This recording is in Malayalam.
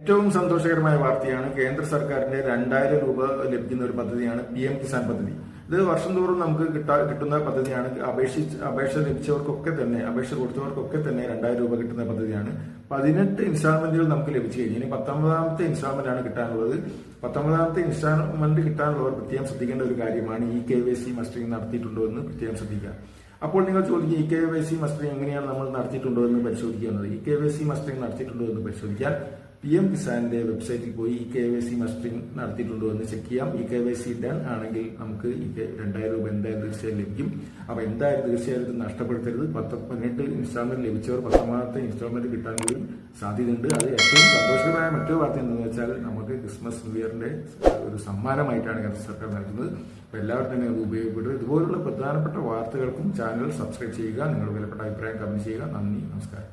ഏറ്റവും സന്തോഷകരമായ വാർത്തയാണ് കേന്ദ്ര സർക്കാരിന്റെ രണ്ടായിരം രൂപ ലഭിക്കുന്ന ഒരു പദ്ധതിയാണ് പി എം കിസാൻ പദ്ധതി. ഇത് വർഷം തോറും നമുക്ക് കിട്ടാ കിട്ടുന്ന പദ്ധതിയാണ്. അപേക്ഷിച്ച് അപേക്ഷ ലഭിച്ചവർക്കൊക്കെ തന്നെ അപേക്ഷ കൊടുത്തവർക്കൊക്കെ തന്നെ രണ്ടായിരം രൂപ കിട്ടുന്ന പദ്ധതിയാണ്. പതിനെട്ട് ഇൻസ്റ്റാൾമെന്റുകൾ നമുക്ക് ലഭിച്ചു കഴിഞ്ഞു. ഇനി പത്തൊമ്പതാമത്തെ ഇൻസ്റ്റാൾമെന്റ് ആണ് കിട്ടാനുള്ളത്. പത്തൊമ്പതാമത്തെ ഇൻസ്റ്റാൾമെന്റ് കിട്ടാനുള്ളവർ പ്രത്യേകം ശ്രദ്ധിക്കേണ്ട ഒരു കാര്യമാണ് E K Y C mustering നടത്തിയിട്ടുണ്ടോ എന്ന് പ്രത്യേകം ശ്രദ്ധിക്കുക. അപ്പോൾ നിങ്ങൾ ചോദിക്കും E K Y C mustering എങ്ങനെയാണ് നമ്മൾ നടത്തിയിട്ടുണ്ടോ എന്ന് പരിശോധിക്കുന്നത് E K Y C mustering നടത്തിയിട്ടുണ്ടോ എന്ന് പരിശോധിക്കാൻ പി എം കിസാന്റെ വെബ്സൈറ്റിൽ പോയി E K Y C mustering നടത്തിയിട്ടുണ്ടോ എന്ന് ചെക്ക് ചെയ്യാം. E K Y C done ആണെങ്കിൽ നമുക്ക് ഈ രണ്ടായിരം രൂപ എന്തായാലും തീർച്ചയായും ലഭിക്കും. അപ്പൊ എന്തായാലും തീർച്ചയായും നഷ്ടപ്പെടുത്തരുത്. പത്ത് പതിനെട്ട് ഇൻസ്റ്റാൾമെന്റ് ലഭിച്ചവർ പത്തൊമ്പതാമത്തെ ഇൻസ്റ്റാൾമെന്റ് കിട്ടാൻ കൂടി സാധ്യതയുണ്ട്. അത് ഏറ്റവും സന്തോഷകരമായ മറ്റൊരു വാർത്ത എന്താണെന്ന് വെച്ചാൽ നമുക്ക് ക്രിസ്മസ് ന്യൂ ഇയറിന്റെ ഒരു സമ്മാനമായിട്ടാണ് കേന്ദ്ര സർക്കാർ നൽകുന്നത്. അപ്പൊ എല്ലാവരും തന്നെ അത് ഉപയോഗപ്പെടുക ഇതുപോലുള്ള പ്രധാനപ്പെട്ട വാർത്തകൾക്കും ചാനൽ സബ്സ്ക്രൈബ് ചെയ്യുക. നിങ്ങളുടെ വിലപ്പെട്ട അഭിപ്രായം കമന്റ് ചെയ്യുക. നന്ദി. നമസ്കാരം.